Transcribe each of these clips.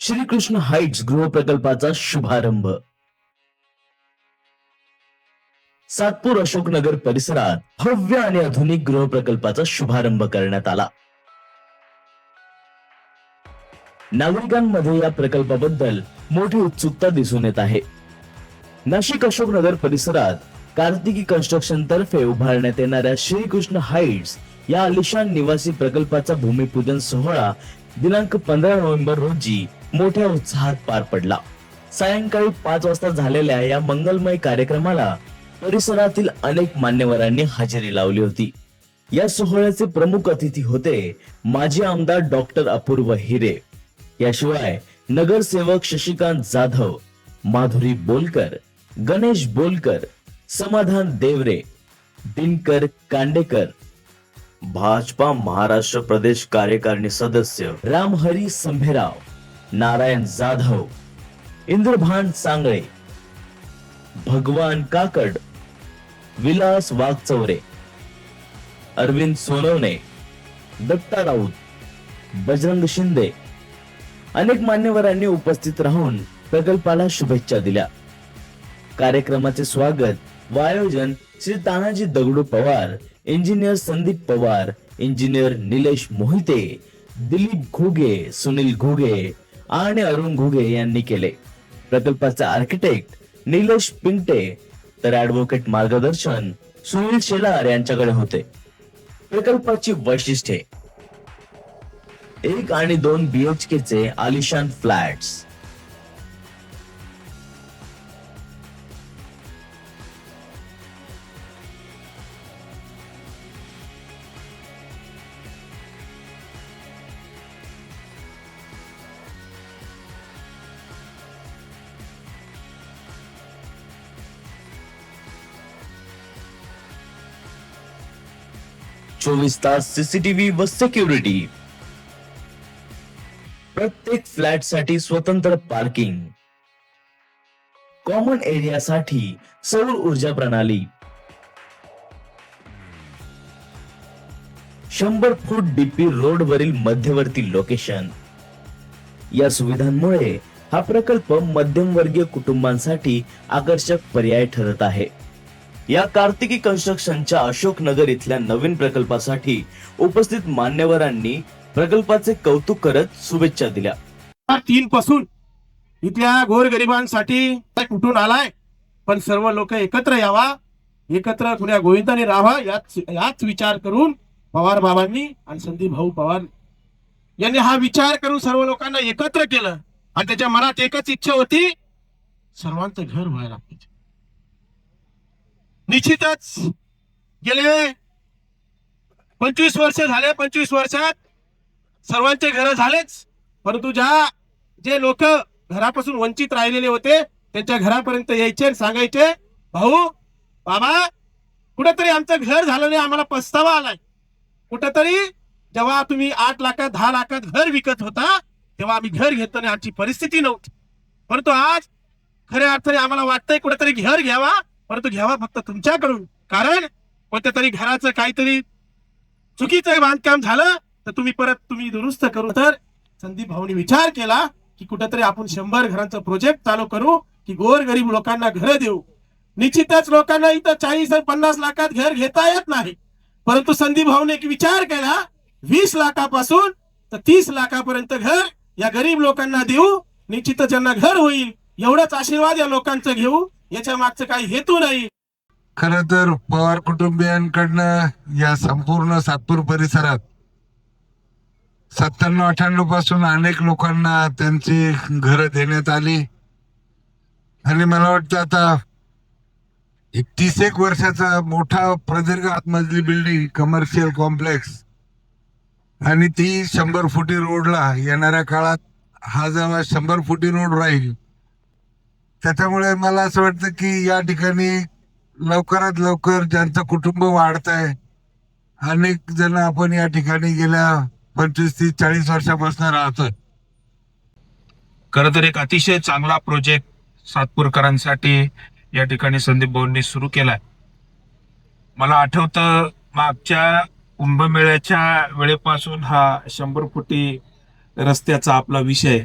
Shrikrishna heights गृहप्रकल्पाचा शुभारंभ. सातपूर अशोकनगर परिसरात भव्य आणि आधुनिक गृहप्रकल्पाचा शुभारंभ करण्यात आला. नागरिकांमध्ये या प्रकल्पाबद्दल मोठी उत्सुकता दिसून येत आहे. नाशिक अशोकनगर परिसरात कार्तिकी कन्स्ट्रक्शन तर्फे उभारण्यात येणाऱ्या श्रीकृष्ण हाईट्स या आलिशान निवासी प्रकल्पाचा भूमिपूजन सोहळा दिनांक पंधरा नोव्हेंबर रोजी मोठ्या उत्साहात पार पडला. सायंकाळी पाच वाजता झालेल्या या मंगलमय कार्यक्रमाला परिसरातील अनेक मान्यवरांनी हजेरी लावली होती. या सोहळ्याचे प्रमुख अतिथी होते माजी आमदार डॉक्टर अपूर्व हिरे. याशिवाय नगरसेवक शशिकांत जाधव माधुरी बोलकर गणेश बोलकर समाधान देवरे दिनकर कांडेकर भाजपा महाराष्ट्र प्रदेश कार्यकारिणी सदस्य रामहरी संभेराव नारायण जाधव इंद्रभान सांगळे भगवान काकड विलास वाघचौरे अरविंद सोनवणे दत्ता राऊत बजरंग शिंदे अनेक मान्यवरांनी उपस्थित राहून प्रकल्पाला शुभेच्छा दिल्या. कार्यक्रमाचे स्वागत व आयोजन श्री तानाजी दगडू पवार इंजिनियर संदीप पवार इंजिनियर निलेश मोहिते दिलीप घुगे सुनील घुगे आणि अरुण घुगे यांनी केले. प्रकल्पाचे आर्किटेक्ट निलेश पिंटे तर ऍडव्होकेट मार्गदर्शन सुनील शेलार यांच्याकडे होते. प्रकल्पाची वैशिष्ट्ये. एक आणि दोन बीएचके चे आलिशान फ्लॅट्स. चोवीस तास सीसीटीव्ही व सिक्युरिटी प्रत्येक फ्लॅटसाठी स्वतंत्र पार्किंग. कॉमन एरियासाठी सौर ऊर्जा प्रणाली. शंभर फूट डीपी रोड वरील मध्यवर्ती लोकेशन या सुविधांमुळे हा प्रकल्प मध्यमवर्गीय कुटुंबांसाठी आकर्षक पर्याय ठरत आहे. या कार्तिकी कन्स्ट्रक्शनच्या अशोकनगर इथल्या नवीन प्रकल्पासाठी उपस्थित मान्यवरांनी प्रकल्पाचे कौतुक करत शुभेच्छा दिल्या. तीन पासून इथल्या गोरगरिबांसाठी कुठून आलाय? पण सर्व लोक एकत्र यावा एकत्र कुण्या गोविंदाने राहा याच याच विचार करून पवार बाबांनी आणि संदीप भाऊ पवार यांनी हा विचार करून सर्व लोकांना एकत्र केलं. आणि त्याच्या मनात एकच इच्छा होती सर्वांचं घर व्हायला पाहिजे. निश्चितच. गेले पंचवीस वर्ष झाले पंचवीस वर्षात. सर्वांचे घर झालेच. परंतु ज्या जे लोक घरापासून वंचित राहिलेले होते त्यांच्या घरापर्यंत यायचे सांगायचे भाऊ बाबा कुठेतरी आमचं घर झालं नाही आम्हाला पस्तावा आलाय. कुठेतरी जेव्हा तुम्ही आठ लाखात दहा लाखात घर विकत होता तेव्हा आम्ही घर घेतो आमची परिस्थिती नव्हती. परंतु आज खऱ्या अर्थाने आम्हाला वाटतंय कुठेतरी घर घ्यावा परंतु घ्यावा फक्त तुमच्याकडून. कारण कोणत्या तरी घराचं काहीतरी चुकीचं बांधकाम झालं तर तुम्ही परत तुम्ही दुरुस्त करू तर संदीप भाऊनी विचार केला की कुठेतरी आपण शंभर घरांचा प्रोजेक्ट चालू करू की गोर गरीब लोकांना घर देऊ. निश्चितच लोकांना इथं चाळीस पन्नास लाखात घर घेता येत नाही. परंतु संदीप भाऊने एक विचार केला वीस लाखापासून तर तीस लाखापर्यंत घर या गरीब लोकांना देऊ निश्चितच ज्यांना घर होईल. एवढाच आशीर्वाद या लोकांचं घेऊ. याच्या मागचं काही हेतू नाही. खर तर पवार कुटुंबियांकडनं या संपूर्ण सातपूर परिसरात सत्त्याण्णव अठ्ठ्याण्णवपासून अनेक लोकांना त्यांची घरं देण्यात आली. आणि मला वाटतं आता एक तीस एक वर्षाचा मोठा प्रदीर्घ आतमधली बिल्डिंग कमर्शियल कॉम्प्लेक्स आणि ती शंभर फुटी रोडला येणाऱ्या काळात हा जेव्हा शंभर फुटी रोड राहील. त्याच्यामुळे मला असं वाटतं की या ठिकाणी लवकरात लवकर ज्यांचं कुटुंब वाढत आहे अनेक जण आपण या ठिकाणी गेल्या पंचवीस तीस चाळीस वर्षापासून राहतोय. खर तर एक अतिशय चांगला प्रोजेक्ट सातपूरकरांसाठी या ठिकाणी संदीप भाऊंनी सुरू केलाय. मला आठवतं मागच्या कुंभमेळ्याच्या वेळेपासून हा शंभर फुटी रस्त्याचा आपला विषय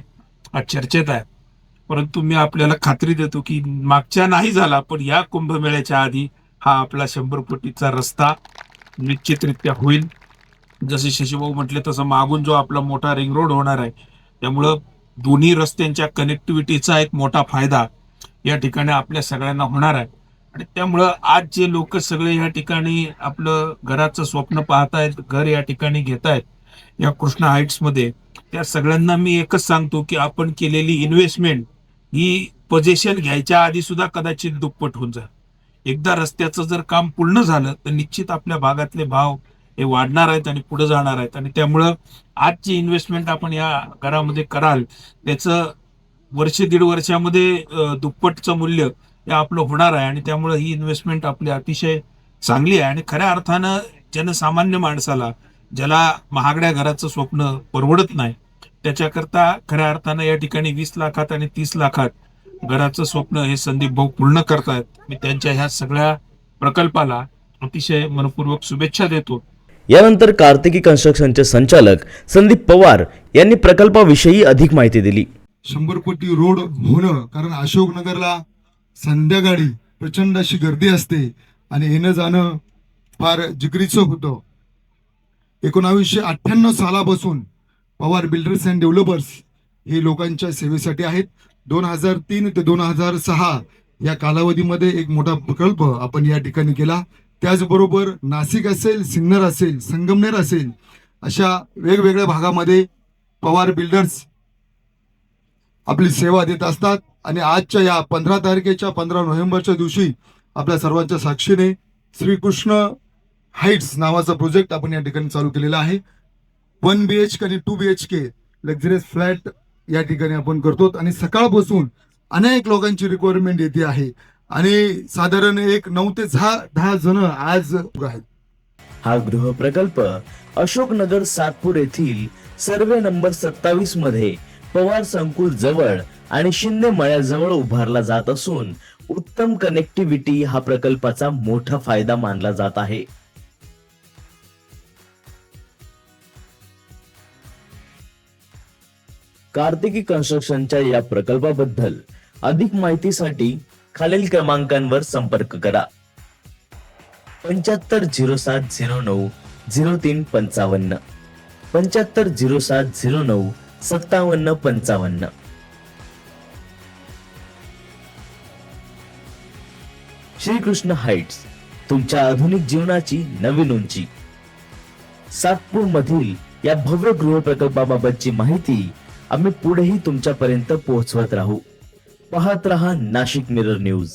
हा चर्चेत आहे. परंतु मी आपल्याला खात्री देतो की मागच्या नाही झाला पण या कुंभमेळ्याच्या आधी हा आपला शंभर कोटीचा रस्ता निश्चितरित्या होईल. जसे शशीभाऊ म्हटले तसं मागून जो आपला मोठा रिंग रोड होणार आहे त्यामुळं दोन्ही रस्त्यांच्या कनेक्टिव्हिटीचा एक मोठा फायदा या ठिकाणी आपल्या सगळ्यांना होणार आहे. आणि त्यामुळं आज जे लोक सगळे या ठिकाणी आपलं घराचं स्वप्न पाहतायत घर या ठिकाणी घेत आहेत या कृष्णा हाईट्समध्ये त्या सगळ्यांना मी एकच सांगतो की आपण केलेली इन्व्हेस्टमेंट ही पोझिशन घ्यायच्या आधी सुद्धा कदाचित दुप्पट होऊन जाईल. एकदा रस्त्याचं जर काम पूर्ण झालं तर निश्चित आपल्या भागातले भाव हे वाढणार आहेत आणि पुढे जाणार आहेत. आणि त्यामुळं आजची इन्व्हेस्टमेंट आपण या घरामध्ये कराल त्याचं वर्ष दीड वर्षामध्ये दुप्पटचं मूल्य हे आपलं होणार आहे. आणि त्यामुळं ही इन्व्हेस्टमेंट आपली अतिशय चांगली आहे. आणि खऱ्या अर्थानं जनसामान्य माणसाला ज्याला महागड्या घराचं स्वप्न परवडत नाही त्याच्याकरता खऱ्या अर्थानं या ठिकाणी वीस लाखात आणि तीस लाखात घराचं स्वप्न हे संदीप भाऊ पूर्ण करतायत. मी त्यांच्या ह्या सगळ्या प्रकल्पाला अतिशय मनपूर्वक शुभेच्छा देतो. यानंतर कार्तिकी कन्स्ट्रक्शनचे संचालक संदीप पवार यांनी प्रकल्पाविषयी अधिक माहिती दिली. शंभर कोटी रोड होणं कारण अशोकनगरला संध्याकाळी प्रचंड अशी गर्दी असते आणि येणं जाणं फार जिगरीचं होतं. एकोणावीसशे अठ्ठ्याण्णव सालापासून पवार बिल्डर्स अँड डेव्हलपर्स हे लोकांच्या सेवेसाठी आहेत. दोन हजार तीन ते दोन हजार सहा या कालावधीमध्ये एक मोठा प्रकल्प आपण या ठिकाणी केला. त्याचबरोबर नाशिक असेल सिन्नर असेल संगमनेर असेल अशा वेगवेगळ्या भागामध्ये पवार बिल्डर्स आपली सेवा देत असतात. आणि आजच्या या पंधरा तारखेच्या पंधरा नोव्हेंबरच्या दिवशी आपल्या सर्वांच्या साक्षीने श्रीकृष्ण हाईट्स नावाचा प्रोजेक्ट आपण या ठिकाणी चालू केलेला आहे. वन बी एच के आणि two B H K luxurious flat या ठिकाणी आपण करतो. आणि सकाळपासून अनेक लोकांची रिक्वायरमेंट येते आहे. आणि साधारण एक नऊ ते दहा दहा जण आज आहेत. हा गृह प्रकल्प अशोकनगर सातपूर येथील सर्वे नंबर सत्तावीसमध्ये पवार संकुल जवळ आणि शिंदे मळ्याजवळ उभारला जात असून उत्तम कनेक्टिव्हिटी हा प्रकल्पाचा मोठा फायदा मानला जात आहे. कार्तिकी कन्स्ट्रक्शनच्या या प्रकल्पाबद्दल अधिक माहितीसाठी खालील क्रमांकांवर संपर्क करा. पंच्याहत्तर झिरो सात झिरो नऊ झिरो तीन पंचावन्न. पंच्याहत्तर झिरो सात झिरो नऊ सत्तावन्न पंचावन्न. श्रीकृष्ण हाईट्स तुमच्या आधुनिक जीवनाची नवीन उंची. सातपूर मधील या भव्य गृह प्रकल्पाबाबतची माहिती आम्ही पुढेही तुमच्यापर्यंत पोहोचवत राहू. पाहत रहा नाशिक मिरर न्यूज.